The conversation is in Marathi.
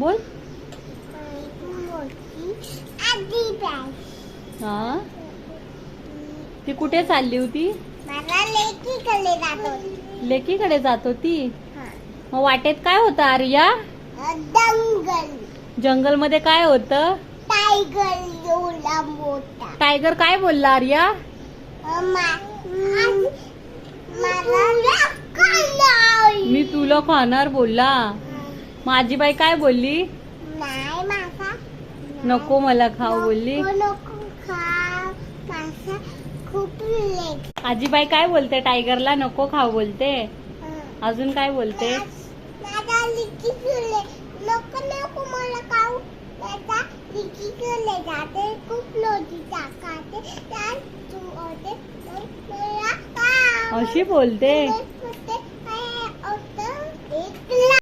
बोल. हा? ती कुठे चालली होती? लेकीकडे जात होती? मग वाटेत काय होतं आर्या? दंगल जंगलमध्ये काय होतं? टायगर टायगर काय बोलला आर्या? मी तुला खाणार बोलला. माझी बाई काय बोलली? नाही मासा. नको मला खाऊ बोलली. नको नको खा मासा. खूप लेट. आजीबाई काय बोलते? टायगरला नको खाऊ बोलते. अजून काय बोलते? दादा लिकी फिरले नको नको मला खाऊ. दादा लिकी फिरले जाते. खूप लोटी टाकाते त्यात तू होते मग मला खाऊ. अशी बोलते.